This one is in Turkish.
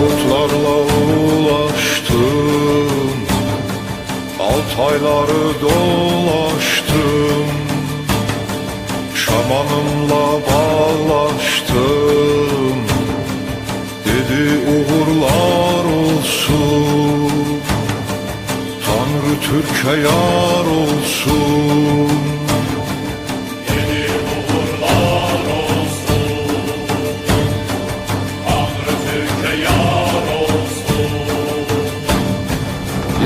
Ben kurtlarla ulaştım Altayları dolaştım. Şamanımla bağlaştım. Dedi uğurlar olsun. Tanrı Türkiye yar olsun